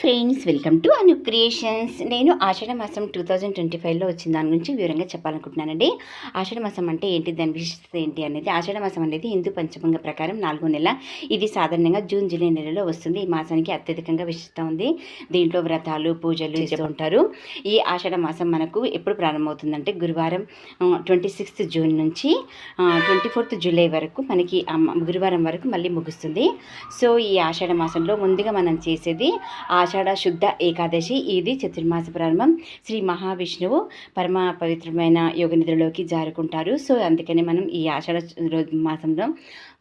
Friends welcome to Anu creations. నేను ఆషాఢ మాసం టూ థౌజండ్ ట్వంటీ ఫైవ్లో వచ్చిన దాని గురించి వివరంగా చెప్పాలనుకుంటున్నానండి. ఆషాఢ మాసం అంటే ఏంటి దాని విశిష్టత ఏంటి అనేది ఆషాఢ మాసం అనేది హిందూ పంచభంగ ప్రకారం నాలుగో నెల. ఇది సాధారణంగా జూన్ జూలై నెలలో వస్తుంది. ఈ మాసానికి అత్యధికంగా విశిష్టత ఉంది. దీంట్లో వ్రతాలు పూజలు చేస్తూ ఉంటారు. ఈ ఆషాఢ మాసం మనకు ఎప్పుడు ప్రారంభమవుతుందంటే గురువారం ట్వంటీ సిక్స్త్ జూన్ నుంచి ట్వంటీ ఫోర్త్ జూలై వరకు మనకి ఆ గురువారం వరకు మళ్ళీ ముగుస్తుంది. సో ఈ ఆషాఢ మాసంలో ముందుగా మనం చేసేది ఆషాఢ శుద్ధ ఏకాదశి. ఇది చతుర్మాస ప్రారంభం. శ్రీ మహావిష్ణువు పరమ పవిత్రమైన యోగ నిద్రలోకి జారుకుంటారు. సో అందుకని మనం ఈ ఆషాఢ మాసంలో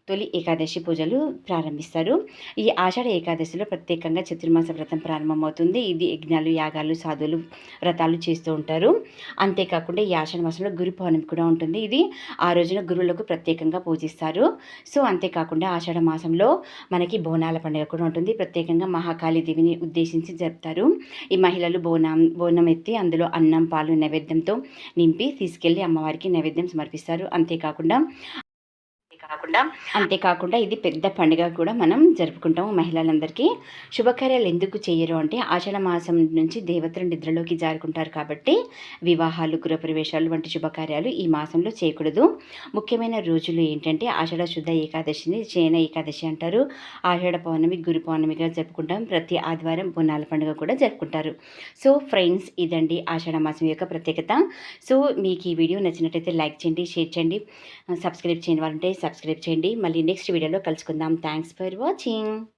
తొలి ఏకాదశి పూజలు ప్రారంభిస్తారు. ఈ ఆషాఢ ఏకాదశిలో ప్రత్యేకంగా చతుర్మాస వ్రతం ప్రారంభమవుతుంది. ఇది యజ్ఞాలు యాగాలు సాధువులు వ్రతాలు చేస్తూ ఉంటారు. అంతేకాకుండా ఈ ఆషాఢ మాసంలో గురు పౌర్ణమి కూడా ఉంటుంది. ఇది ఆ రోజున గురువులకు ప్రత్యేకంగా పూజిస్తారు. సో అంతేకాకుండా ఆషాఢ మాసంలో మనకి బోనాల పండుగ కూడా ఉంటుంది. ప్రత్యేకంగా మహాకాళి దేవిని ఉద్దేశించి జరుపుతారు. ఈ మహిళలు బోనం బోనం ఎత్తి అందులో అన్నం పాలు నైవేద్యంతో నింపి తీసుకెళ్ళి అమ్మవారికి నైవేద్యం సమర్పిస్తారు. అంతేకాకుండా కాకుండా అంతేకాకుండా ఇది పెద్ద పండుగ కూడా మనం జరుపుకుంటాము మహిళలందరికీ. శుభకార్యాలు ఎందుకు చేయరు అంటే ఆషాఢ మాసం నుంచి దేవతలు నిద్రలోకి జారుకుంటారు కాబట్టి వివాహాలు గృహప్రవేశాలు వంటి శుభకార్యాలు ఈ మాసంలో చేయకూడదు. ముఖ్యమైన రోజులు ఏంటంటే ఆషాఢ శుద్ధ ఏకాదశిని చేన ఏకాదశి అంటారు. ఆషాఢ పౌర్ణమి గురు పౌర్ణమిగా జరుపుకుంటాం. ప్రతి ఆదివారం బొన్నాల పండుగ కూడా జరుపుకుంటారు. సో ఫ్రెండ్స్ ఇదండి ఆషాఢ మాసం యొక్క ప్రత్యేకత. సో మీకు ఈ వీడియో నచ్చినట్టయితే లైక్ చేయండి షేర్ చేయండి. సబ్స్క్రైబ్ చేయని వాళ్ళంటే సబ్స్క్రైబ్ చేయండి. మళ్ళీ నెక్స్ట్ వీడియోలో కలుసుకుందాం. Thanks for watching